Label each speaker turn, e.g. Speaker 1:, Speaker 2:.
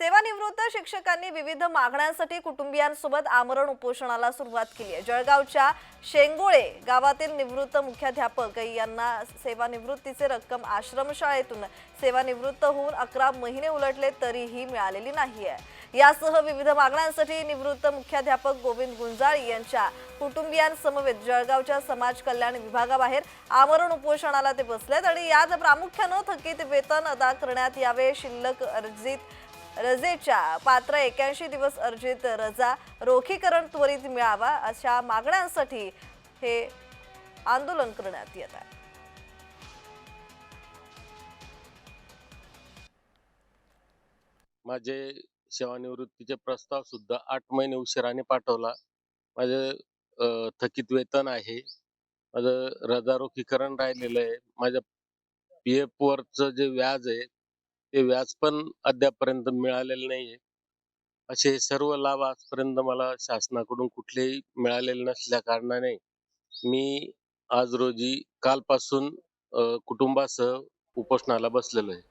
Speaker 1: सेवानिवृत्त शिक्षकांनी विविध मागण्यांसाठी कुटुंबियांसोबत आमरण उपोषणाला सुरुवात केली आहे. जळगावच्या शेंगोळे गावातील निवृत्त मुख्याध्यापक यांना सेवानिवृत्तीचे रक्कम आश्रमशाळेतून सेवानिवृत्त होऊन अकरा महिने उलटले तरीही मिळालेली नाही आहे. यासह विविध मागण्यांसाठी निवृत्त मुख्याध्यापक गोविंद गुंजाळ यांच्या कुटुंबियांसमवेत जळगावच्या समाज कल्याण विभागाबाहेर आमरण उपोषणाला ते बसलेत आणि यात प्रामुख्यानं थकीत वेतन अदा करण्यात यावे शिल्लक अर्जित रजेच्या पात्र एक्याऐंशी दिवस अर्जित रजा रोखीकरण त्वरित मिळावा अशा मागण्यांसाठी हे आंदोलन करण्यात येत आहे.
Speaker 2: माझे सेवानिवृत्तीचे प्रस्ताव सुद्धा आठ महिने उशिराने पाठवला. माझे थकीत वेतन आहे. माझं रजारोखीकरण राहिलेलं आहे. माझ्या पी एफ वरचं जे व्याज आहे ते व्याज पण अद्यापर्यंत मिळालेलं नाहीये. असे सर्व लाभ आजपर्यंत मला शासनाकडून कुठलेही मिळालेले नसल्या कारणाने मी आज रोजी कालपासून अ, कुटुंबासह उपोषणाला बसलेलो आहे.